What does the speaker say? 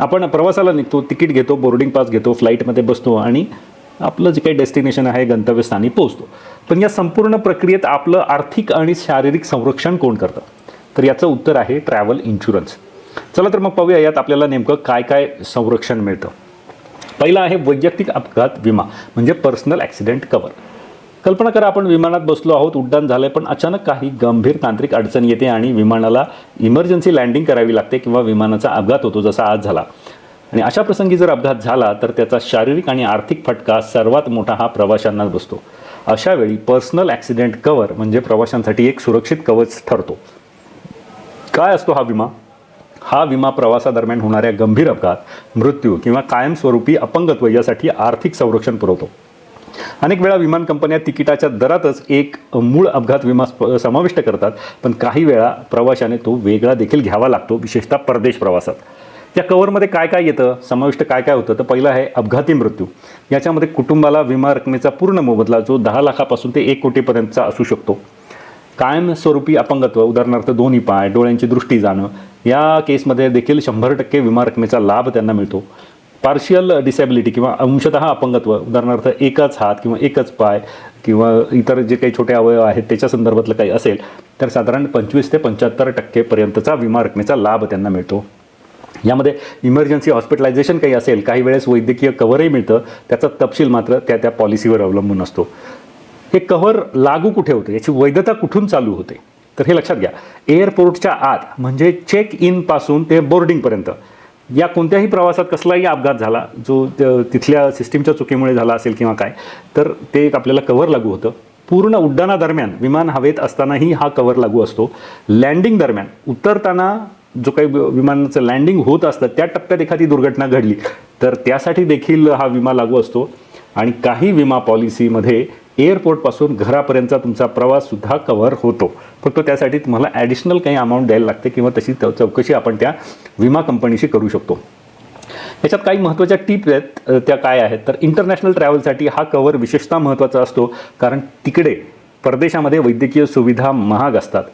आपण प्रवासाला निघतो तिकीट घेतो बोर्डिंग पास घेतो फ्लाईटमध्ये बसतो आणि आपलं जे काही डेस्टिनेशन आहे गंतव्यस्थानी पोहोचतो. पण या संपूर्ण प्रक्रियेत आपलं आर्थिक आणि शारीरिक संरक्षण कोण करतं? तर याचं उत्तर आहे ट्रॅव्हल इन्शुरन्स चला तर मग पाहूया यात आपल्याला नेमकं काय काय संरक्षण मिळतं. पहिला आहे वैयक्तिक अपघात विमा म्हणजे पर्सनल ॲक्सिडेंट कवर कल्पना करा आपण विमानात बसलो आहोत उड्डाण झालं आहे पण अचानक काही गंभीर तांत्रिक अडचण येते आणि विमानाला इमर्जन्सी लँडिंग करावी लागते किंवा विमानाचा अपघात होतो जसा आज झाला. आणि अशा प्रसंगी जर अपघात झाला तर त्याचा शारीरिक आणि आर्थिक फटका सर्वात मोठा हा प्रवाशांनाच बसतो. अशावेळी पर्सनल ॲक्सिडेंट कवर म्हणजे प्रवाशांसाठी एक सुरक्षित कवच ठरतो. काय असतो हा विमा? हा विमा प्रवासादरम्यान होणाऱ्या गंभीर अपघात मृत्यू किंवा कायमस्वरूपी अपंगत्व यासाठी आर्थिक संरक्षण पुरवतो. अनेक वेळा विमान कंपन्या तिकिटाच्या दरातच एक मूळ अपघात विमा समाविष्ट करतात पण काही वेळा प्रवाशाने तो वेगळा देखील घ्यावा लागतो विशेषतः परदेश प्रवासात. या कव्हरमध्ये काय काय येतं? समाविष्ट काय काय होतं? तर पहिलं आहे अपघाती मृत्यू. याच्यामध्ये कुटुंबाला विमा रकमेचा पूर्ण मोबदला जो दहा लाखापासून ते एक कोटीपर्यंतचा असू शकतो. कायमस्वरूपी अपंगत्व उदाहरणार्थ दोन्ही पाय डोळ्यांची दृष्टी जाणं या केसमध्ये देखील शंभर टक्के विमा रकमेचा लाभ त्यांना मिळतो. पार्शियल डिसॅबिलिटी किंवा अंशतः अपंगत्व उदाहरणार्थ एकच हात किंवा एकच पाय किंवा इतर जे काही छोटे अवयव आहेत त्याच्या संदर्भातलं काही असेल तर साधारण पंचवीस ते पंच्याहत्तर टक्केपर्यंतचा विमा रकमेचा लाभ त्यांना मिळतो. यामध्ये इमर्जन्सी हॉस्पिटलायझेशन काही असेल काही वेळेस वैद्यकीय कव्हरही मिळतं त्याचा तपशील मात्र त्या त्या पॉलिसीवर अवलंबून असतो. हे कव्हर लागू कुठे होते? याची वैधता कुठून चालू होते? तर हे लक्षात घ्या. एअरपोर्टच्या आत म्हणजे चेक इनपासून ते बोर्डिंगपर्यंत या कोणत्याही प्रवासात कसलाही अपघात झाला जो त- तिथल्या सिस्टीमच्या चुकीमुळे झाला असेल किंवा काय तर ते एक आपल्याला कव्हर लागू होतं. पूर्ण उड्डाणादरम्यान विमान हवेत असतानाही हा कव्हर लागू असतो. लँडिंग दरम्यान उतरताना जो काही विमानाचं लँडिंग होत असतं त्या टप्प्यात एखादी दुर्घटना घडली तर त्यासाठी देखील हा विमा लागू असतो. आणि काही विमा पॉलिसीमध्ये एअरपोर्टपासून घरापर्यंतचा तुमचा प्रवाससुद्धा कव्हर होतो. फक्त त्यासाठी तुम्हाला ॲडिशनल काही अमाऊंट द्यायला लागते किंवा तशी चौकशी आपण त्या विमा कंपनीशी करू शकतो. याच्यात काही महत्त्वाच्या टिप्स आहेत त्या काय आहेत? तर इंटरनॅशनल ट्रॅव्हलसाठी हा कव्हर विशेषतः महत्त्वाचा असतो कारण तिकडे परदेशामध्ये वैद्यकीय सुविधा महाग असतात.